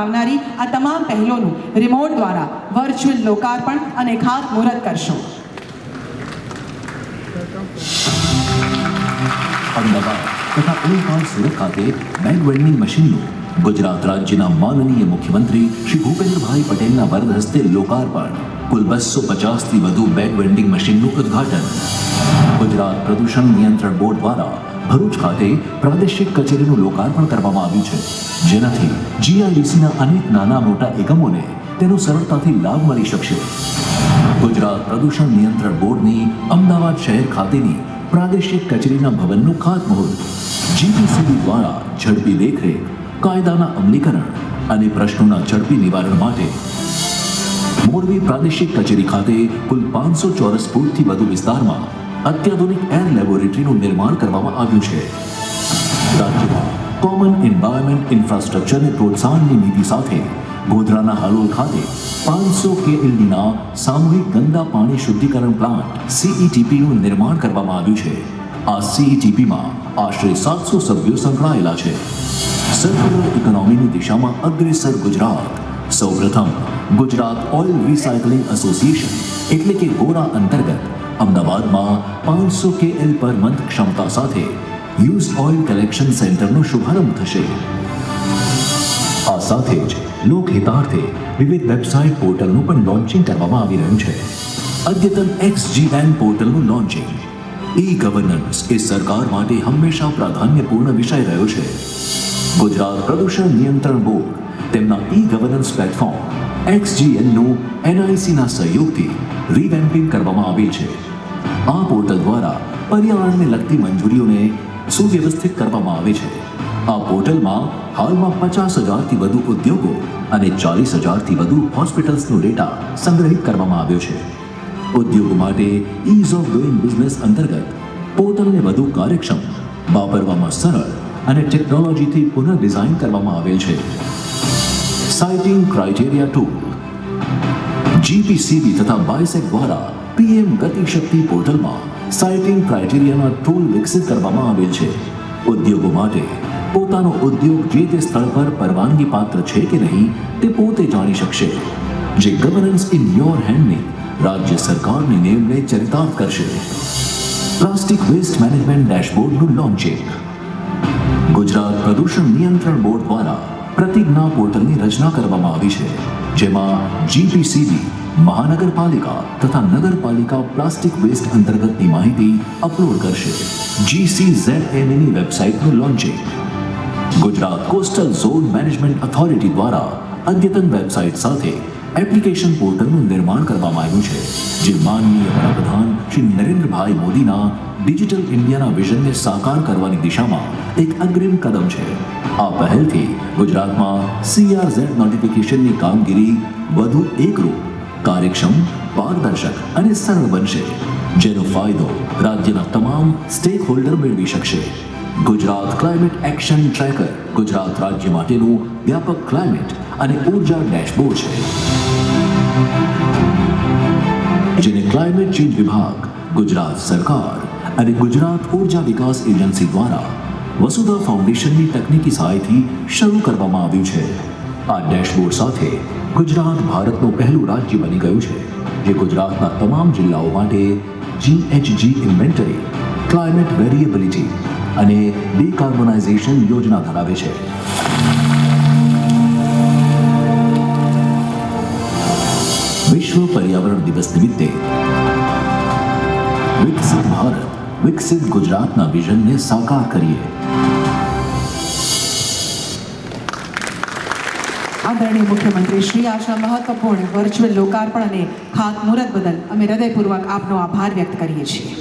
આવનારી આ તમામ પહેલોનું રિમોટ દ્વારા વર્ચ્યુઅલ લોકાર્પણ અને ખાતમુહૂર્ત કરશો. અમદાવાદ તથા ઓલપાડ સુરત ખાતે બેગ વેલ્ડિંગ મશીનનું ગુજરાત રાજ્યના માનનીય મુખ્યમંત્રી શ્રી ભૂપેન્દ્રભાઈ પટેલના વરદ હસ્તે લોકાર્પણ. કુલ બસો પચાસથી વધુ બેગ વેન્ડિંગ મશીનનું ઉદ્ઘાટન. ગુજરાત પ્રદૂષણ નિયંત્રણ બોર્ડ દ્વારા ભરૂચ ખાતે પ્રાદેશિક કચેરીનું લોકાર્પણ કરવામાં આવ્યું છે. જેનાથી જીઆઈડીસીના અનેક નાના મોટા એકમોને તેનો સરળતાથી લાભ મળી શકશે. ગુજરાત પ્રદૂષણ નિયંત્રણ બોર્ડની અમદાવાદ શહેર ખાતેની પ્રાદેશિક કચેરીના ભવનનું ખાતમુહૂર્ત. જીપીસીબી દ્વારા ઝડપી દેખરેખ કાયદાના અમલીકરણ અને પ્રશ્નોના ઝડપી નિવારણ માટે મોરબી પ્રાદેશિક કચેરી ખાતે કુલ પાંચસો ચોરસ ફૂટથી વધુ વિસ્તારમાં અત્યાધુનિક એર લેબોરેટરીનું નિર્માણ કરવામાં આવ્યું છે. રાજ્યમાં કોમન એન્વાયરમેન્ટ ઇન્ફ્રાસ્ટ્રક્ચરને પ્રોત્સાહનની નીતિ સાથે ગોધરાના હાલોલ ખાતે પાંચસો કેએલડીના સામૂહિક ગંદા પાણી શુદ્ધિકરણ પ્લાન્ટ સીઈટીપીનું નિર્માણ કરવામાં આવ્યું છે. આ સીઈટીપીમાં આશરે સાતસો સભ્યો સંકળાયેલા છે. સર્ક્યુલર ઇકોનોમીની દિશામાં અગ્રેસર ગુજરાત સૌપ્રથમ ગુજરાત ઓઇલ રિસાયકલિંગ એસોસિએશન એટલે કે ગોરા અંતર્ગત અમદાવાદમાં પાંચસો કેએલ પર મંથ ક્ષમતા સાથે યુઝ ઓઇલ કલેક્શન સેન્ટરનો શુભારંભ થશે આ સાથે જ લોકહિતાર્થે વિવિધ વેબસાઇટ પોર્ટલનું પણ લોન્ચિંગ કરવામાં આવી રહ્યું છે અદ્યતન એક્સજીએન પોર્ટલનું લોન્ચિંગ ઈ ગવર્નન્સ એ સરકાર માટે હંમેશા પ્રાધાન્યપૂર્ણ વિષય રહ્યો છે ગુજરાત પ્રદૂષણ નિયંત્રણ બોર્ડ, તેમના ઈ ગવર્નન્સ પ્લેટફોર્મ એક્સજીએનનું એનઆઈસીના સહયોગથી રીવેમ્પિંગ કરવામાં આવી છે. આ પોર્ટલ દ્વારા પર્યાવરણને લગતી મંજૂરીઓને સુવ્યવસ્થિત કરવામાં આવે છે. આ પોર્ટલમાં હાલમાં પચાસ હજારથી વધુ ઉદ્યોગો અને ચાલીસ હજારથી વધુ હોસ્પિટલ્સનો ડેટા સંગ્રહિત કરવામાં આવ્યો છે. ઉદ્યોગો માટે ઇઝ ઓફ ડુઇંગ બિઝનેસ અંતર્ગત પોર્ટલને વધુ કાર્યક્ષમ, વાપરવામાં સરળ અને ટેકનોલોજીથી પુનઃ ડિઝાઇન કરવામાં આવેલ છે. સાઇટિંગ ક્રાઇટેરિયા ટુ જીપીસીબી તથા બાયસેક દ્વારા પીએમ ગતિશક્તિ પોર્ટલમાં સાઇટિંગ ક્રાઇટેરિયાના ટૂલ વિકસિત કરવામાં આવેલ છે. ઉદ્યોગો માટે પોતાનો ઉદ્યોગ જે તે સ્થળ પર પરવાનગી પાત્ર છે કે નહીં તે પોતે જાણી શકશે. જે ગવર્નન્સ ઇન યોર હેન્ડની રાજ્ય સરકારની નેમને ચરિતાર્થ કરશે. પ્લાસ્ટિક વેસ્ટ મેનેજમેન્ટ ડેશબોર્ડનું લોન્ચિંગ ગુજરાત પ્રદૂષણ નિયંત્રણ બોર્ડ દ્વારા પ્રતિજ્ઞા પોર્ટલની રચના કરવામાં આવી છે, જેમાં જીપીસીબી મહાનગરપાલિકા તથા નગરપાલિકા પ્લાસ્ટિક વેસ્ટ અંતર્ગતની માહિતી અપલોડ કરશે. જીસીઝેડએનની વેબસાઇટનું launching. Gujarat coastal zone management authority દ્વારા અદ્યતન વેબસાઇટ સાથે એપ્લિકેશન પોર્ટલનું નિર્માણ કરવામાં આવ્યું છે, જે માનનીય વડાપ્રધાન શ્રી નરેન્દ્રભાઈ મોદીના ડિજિટલ ઇન્ડિયાના વિઝનને સાકાર કરવાની દિશામાં એક અગ્રિમ કદમ છે. આ પહેલથી ગુજરાતમાં સીઆરઝેડ નોટિફિકેશનની કામગીરી વધુ એકરૂપ, કાર્યક્ષમ, પારદર્શક અને સરળ બનશે, જેનો ફાયદો રાજ્યના તમામ સ્ટેક હોલ્ડર મેળવી શકશે. Gujarat climate action tracker Gujarat રાજ્ય માટેનું વ્યાપક ક્લાઇમેટ અને ઊર્જા ડેશબોર્ડ છે. જેને ક્લાઇમેટ ચેન્જ વિભાગ ગુજરાત સરકાર અને ગુજરાત ઊર્જા વિકાસ એજન્સી દ્વારા વસુધા ફાઉન્ડેશનની તકનીકી સહાયથી શરૂ કરવામાં આવ્યું છે. આ ડેશબોર્ડ સાથે ગુજરાત ભારતનું પહેલું રાજ્ય બની ગયું છે, જે ગુજરાતના તમામ જિલ્લાઓ માટે જીએચજી ઇન્વેન્ટરી ક્લાઇમેટ વેરિએબિલિટી અને ડિકાર્બોનાઇઝેશન યોજના ધરાવે છે. વિશ્વ પર્યાવરણ દિવસ નિમિત્તે વિકસિત ભારત વિકસિત ગુજરાતના વિઝનને સાકાર કરીએ. આદરણીય મુખ્યમંત્રી, શ્રી આશા મહત્વપૂર્ણ વર્ચ્યુઅલ લોકાર્પણ અને ખાતમુહૂર્ત બદલ અમે હૃદયપૂર્વક આપનો આભાર વ્યક્ત કરીએ છીએ.